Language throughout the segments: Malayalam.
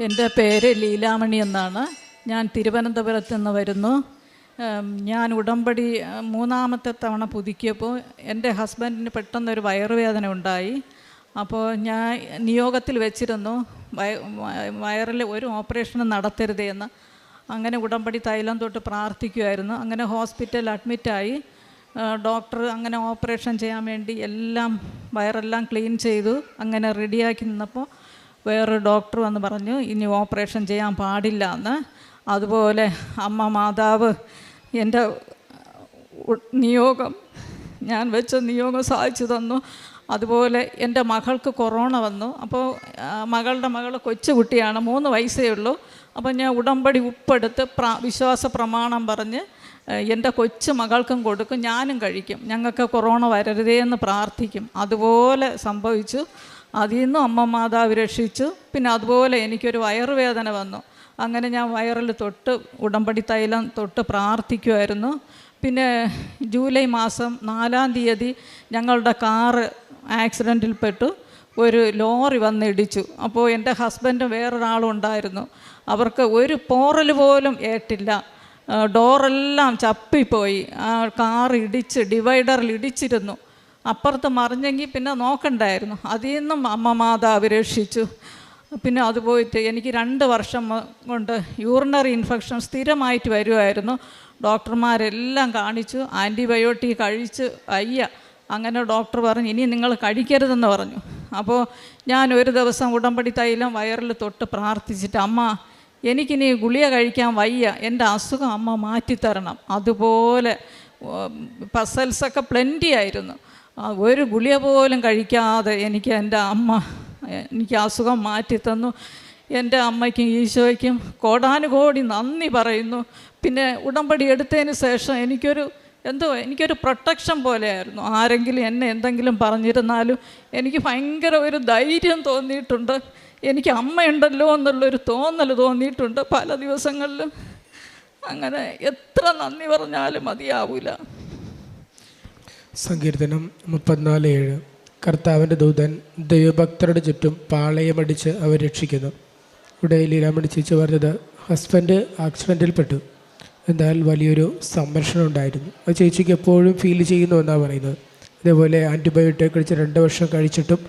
എന്റെ പേര് ലീലാമണി എന്നാണ്. ഞാൻ തിരുവനന്തപുരത്ത് നിന്ന് വരുന്നു. ഞാൻ ഉടമ്പടി മൂന്നാമത്തെ തവണ പുതുക്കിയപ്പോൾ എന്റെ ഹസ്ബൻഡിന് പെട്ടെന്നൊരു വയറുവേദന ഉണ്ടായി. അപ്പോൾ ഞാൻ നിയോഗത്തിൽ വെച്ചിരുന്നു വയ വയ- വയറിൽ ഒരു ഓപ്പറേഷനും നടത്തരുതേ എന്ന്. അങ്ങനെ ഉടമ്പടി തൈലം തൊട്ട് പ്രാർത്ഥിക്കുമായിരുന്നു അങ്ങനെ ഹോസ്പിറ്റലിൽ അഡ്മിറ്റായി. ഡോക്ടർ അങ്ങനെ ഓപ്പറേഷൻ ചെയ്യാൻ വേണ്ടി എല്ലാം വയറെല്ലാം ക്ലീൻ ചെയ്തു. അങ്ങനെ റെഡിയാക്കി നിന്നപ്പോൾ വേറൊരു ഡോക്ടർ വന്ന് പറഞ്ഞു ഇനി ഓപ്പറേഷൻ ചെയ്യാൻ പാടില്ല എന്ന്. അതുപോലെ അമ്മ മാതാവ് എന്റെ നിയോഗം ഞാൻ വെച്ച നിയോഗം സാധിച്ചു തന്നു. അതുപോലെ എന്റെ മകൾക്ക് കൊറോണ വന്നു. അപ്പോൾ മകളുടെ മകൾ കൊച്ചുകുട്ടിയാണ് മൂന്ന് വയസ്സേ ഉള്ളൂ. അപ്പോൾ ഞാൻ ഉടമ്പടി ഉപ്പെടുത്ത് പ്ര വിശ്വാസ പ്രമാണം പറഞ്ഞ് എന്റെ കൊച്ചു മകൾക്കും കൊടുക്കും ഞാനും കഴിക്കും. ഞങ്ങൾക്ക് കൊറോണ വരരുതേ എന്ന് പ്രാർത്ഥിക്കും. അതുപോലെ സംഭവിച്ചു. അതിൽ നിന്നും അമ്മ മാതാവ് രക്ഷിച്ചു. പിന്നെ അതുപോലെ എനിക്കൊരു വയറുവേദന വന്നു. അങ്ങനെ ഞാൻ വയറിൽ തൊട്ട് ഉടമ്പടി തൈലം തൊട്ട് പ്രാർത്ഥിക്കുമായിരുന്നു പിന്നെ ജൂലൈ മാസം നാലാം തീയതി ഞങ്ങളുടെ കാറ് ആക്സിഡന്റിൽപ്പെട്ടു ഒരു ലോറി വന്ന് ഇടിച്ചു. അപ്പോൾ എന്റെ ഹസ്ബൻഡും വേറൊരാളും ഉണ്ടായിരുന്നു. അവർക്ക് ഒരു പോറൽ പോലും ഏറ്റില്ല. ആ, ഡോറെല്ലാം ചപ്പിപ്പോയി. ആ കാർ ഇടിച്ച് ഡിവൈഡറിൽ ഇടിച്ചിരുന്നു. അപ്പുറത്ത് മറിഞ്ഞെങ്കിൽ പിന്നെ നോക്കണ്ടായിരുന്നു. അതിൽ നിന്നും അമ്മ മാതാവ് രക്ഷിച്ചു. പിന്നെ അത് പോയിട്ട് എനിക്ക് രണ്ട് വർഷം കൊണ്ട് യൂറിനറി ഇൻഫെക്ഷൻ സ്ഥിരമായിട്ട് വരുമായിരുന്നു ഡോക്ടർമാരെല്ലാം കാണിച്ചു. ആന്റിബയോട്ടിക് കഴിച്ച് അയ്യ അങ്ങനെ ഡോക്ടർ പറഞ്ഞു ഇനി നിങ്ങൾ കഴിക്കരുതെന്ന് പറഞ്ഞു. അപ്പോൾ ഞാൻ ഒരു ദിവസം ഉടമ്പടി തൈലം വയറിൽ തൊട്ട് പ്രാർത്ഥിച്ചിട്ട് അമ്മ എനിക്കിനി ഗുളിക കഴിക്കാൻ വയ്യ. എന്റെ അസുഖം അമ്മ മാറ്റിത്തരണം. അതുപോലെ പസൽസൊക്കെ പ്ലെന്റി ആയിരുന്നു. ഒരു ഗുളിക പോലും കഴിക്കാതെ എനിക്ക് എന്റെ അമ്മ എനിക്ക് അസുഖം മാറ്റിത്തന്നു. എന്റെ അമ്മയ്ക്കും ഈശോയ്ക്കും കോടാനുകോടി നന്ദി പറയുന്നു. പിന്നെ ഉടമ്പടി എടുത്തതിന് ശേഷം എനിക്കൊരു എന്തോ എനിക്കൊരു പ്രൊട്ടക്ഷൻ പോലെയായിരുന്നു. ആരെങ്കിലും എന്നെ എന്തെങ്കിലും പറഞ്ഞിരുന്നാലും എനിക്ക് ഭയങ്കര ഒരു ധൈര്യം തോന്നിയിട്ടുണ്ട്. എനിക്ക് അമ്മയുണ്ടല്ലോ എന്നുള്ളൊരു തോന്നൽ തോന്നിയിട്ടുണ്ട് പല ദിവസങ്ങളിലും. അങ്ങനെ എത്ര നന്ദി പറഞ്ഞാലും മതിയാവില്ല സങ്കീർത്തനം മുപ്പത്തിനാല് ഏഴ്. കർത്താവിന്റെ ദൂതൻ ദൈവഭക്തരുടെ ചുറ്റും പാളയമടിച്ച് അവർ രക്ഷിക്കുന്നു. ഇവിടെ ലീലാമണി ചേച്ചി പറഞ്ഞത് ഹസ്ബൻഡ് ആക്സിഡന്റിൽപ്പെട്ടു എന്നാൽ വലിയൊരു സംരക്ഷണം ഉണ്ടായിരുന്നു. അത് ചേച്ചിക്ക് എപ്പോഴും ഫീൽ ചെയ്യുന്നു എന്നാണ് പറയുന്നത്. അതേപോലെ ആന്റിബയോട്ടിക് കഴിച്ച് രണ്ട് വർഷം കഴിച്ചിട്ടും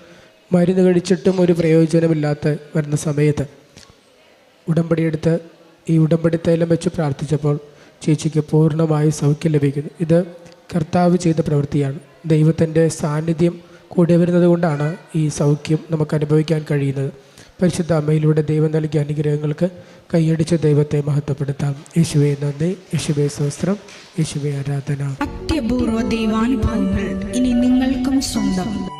മരുന്ന് കഴിച്ചിട്ടും ഒരു പ്രയോജനമില്ലാത്ത വരുന്ന സമയത്ത് ഉടമ്പടി എടുത്ത് ഈ ഉടമ്പടി തൈലം വെച്ച് പ്രാർത്ഥിച്ചപ്പോൾ ചേച്ചിക്ക് പൂർണമായി സൗഖ്യം ലഭിക്കുന്നു. ഇത് കർത്താവ് ചെയ്ത പ്രവൃത്തിയാണ്. ദൈവത്തിന്റെ സാന്നിധ്യം കൂടെ വരുന്നത് കൊണ്ടാണ് ഈ സൗഖ്യം നമുക്ക് അനുഭവിക്കാൻ കഴിയുന്നത്. പരിശുദ്ധ അമ്മയിലൂടെ ദൈവം നൽകിയ അനുഗ്രഹങ്ങൾക്ക് കൈയടിച്ച ദൈവത്തെ മഹത്വപ്പെടുത്താം. യേശുവെ നന്ദി. യേശുവെ സ്വസ്ത്രം യേശുവെ ആരാധന. അത്യപൂർവ ദൈവാനുഭവങ്ങൾ ഇനി നിങ്ങൾക്കും സ്വന്തം.